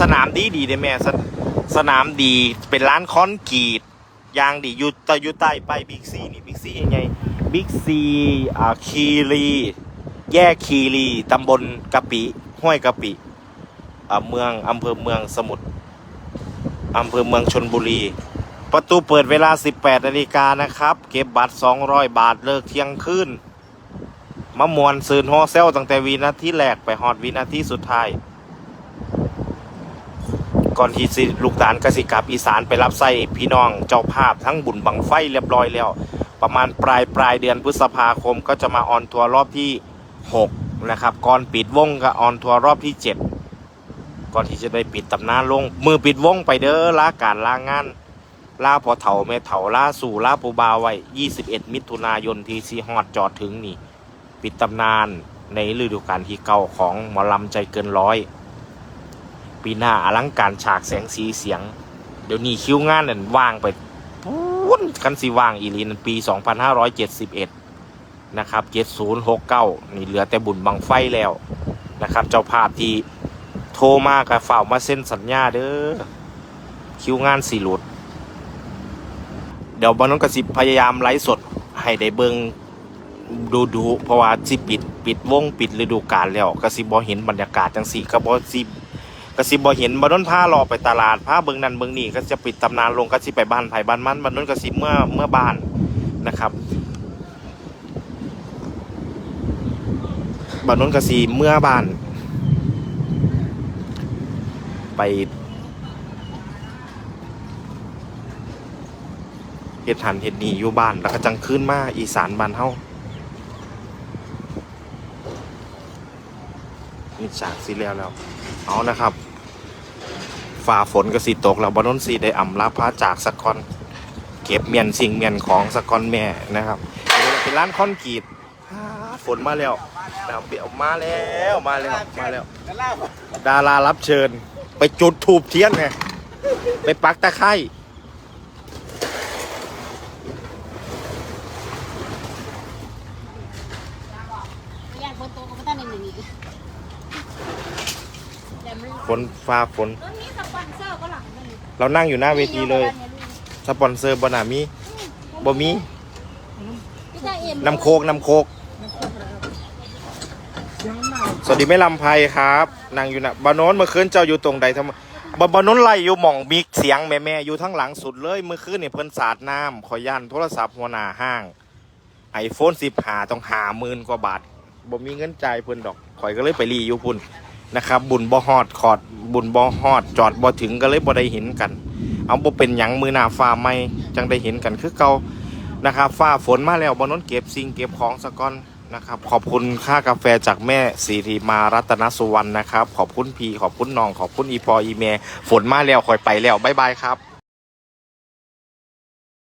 สนามดีดีเด้แม่สสนามดีเป็นร้านคอนกรีตยางดีอยู่ตะอยู่ใต้ไปบิ๊กซีนี่บิ๊กซียังไงบิ๊กซีอ่าคีรีแยกคีรีตำบลกะปิห้วยกะปิอ่าเมืองอำเภอเมืองสมุทรอำเภอเมืองชนบุรี ประตูเปิดเวลา 18นาฬิกานะครับ เก็บบัตร 200 บาทเลิกเที่ยงคืนมามวนซืนฮอเซลตั้งแต่วินาทีแรกไปฮอดวินาทีสุดท้าย ก่อนที่สิลูกตาลกสิกลับอีสานไปรับไส้พี่น้องเจ้าภาพทั้งบุญบังไฟเรียบร้อยแล้ว ประมาณปลายปลายเดือนพฤษภาคมก็จะมาออนทัวร์รอบที่ 6 นะครับ ก่อนปิดวงก็ออนทัวร์รอบที่ 7 ก่อนที่จะได้ปิดตำนานลง มือปิดวงไปเด้อลาการลางานลาพอเถาแม่เถาลาสู่ลาปูบาไว้ 21 มิถุนายนทีซีฮอดจอดถึงนี่ ปิดตำนานในฤดูกาลที่เก่าของหมอลำใจเกินร้อย ปีหน้าอลังการฉากแสงสีเสียง เดี๋ยวนี้คิวงานนั่นว่างไปปุ้นคันสีว่างอีลีนันปี 2571 นะครับ 7069 นี่เหลือแต่บุญบังไฟแล้วนะครับ เจ้าภาพที่โทรมากับฝ่ามาเซ็นสัญญาเด้อคิวงานสีหลุด เดี๋ยวบอลน้องกระสิบพยายามไลฟ์สดให้ได้เบิงดูดูเพราะว่าสิปิด ปิดวงปิดฤดูกาลแล้วกระสิบอเห็นบรรยากาศจังสี่กระบอสิ กระสิบอเห็นบอลน้นพารอไปตลาดพาเบิงนั่นเบิงนี่ก็จะปิดตำนานลงกระสิไปบ้านไผ่บ้านมันบอลน้นกระสิเมื่อเมื่อบ้านนะครับบอลน้นกระสีเมื่อบ้าน ไปเฮ็ดหันเฮ็ดนี่อยู่บ้านแล้วก็จังขึ้นมาอีสานบ้านเฮานี่ฉากสิแล้วแล้ว เอานะครับ ฝ่าฝนก็สิตกแล้วบนนนสีได้อ่ำลาพระจากสักคอนเก็บเมียนสิ่งเมียนของสักคอนแม่นะครับเป็นร้านคอนกรีตฝนมาแล้วนะครับเดี๋ยวมาแล้วมาแล้วมาแล้ว ดารารับเชิญ ไปจุดถูบเทียนไงไปปักตะไคร้อยากคนโตก็ไม่ต้องในหนึ่ง ฝนฟ้าฝน รถนี้สปอนเซอร์ก็หลังมันเรานั่งอยู่หน้าเวทีเลย สปอนเซอร์บนามีบ่มีพี่จ่าเอ็มน้ำโคกน้ำโคก สวัสดีแม่ลำไพครับนั่งอยู่นะบานโนนเมื่อคืนเจ้าอยู่ตรงใดทำไมบานบานโนนไล่อยู่หม่องมีเสียงแม่แม่ๆอยู่ทั้งหลังสุดเลยเมื่อคืนเนี่ยเพิ่นสาดน้ำขอย่านโทรศัพท์หัวหน้าห้างไอโฟนสิบหาต้องหาหมื่นกว่าบาทบ่มีเงินจ่ายเพิ่นดอกข่อยก็เลยไปรีอยู่พุ่น นะครับ บุญบ่ฮอดขอด บุญบ่ฮอด จอดบ่ถึงก็เลยบ่ได้เห็นกัน เอาบ่เป็นหยังมือหน้าฟ้าไม่จังได้เห็นกันคือเก่านะครับฟ้าฝนมาแล้วบนน้นเก็บสิ่งเก็บของสะก่อนนะครับ ขอบคุณค่ากาแฟจากแม่สีธีมารัตนสุวรรณนะครับ ขอบคุณพีขอบคุณน้อง ขอบคุณอีพออีเมฝนมาแล้วคอยไปแล้วบ๊ายบายครับ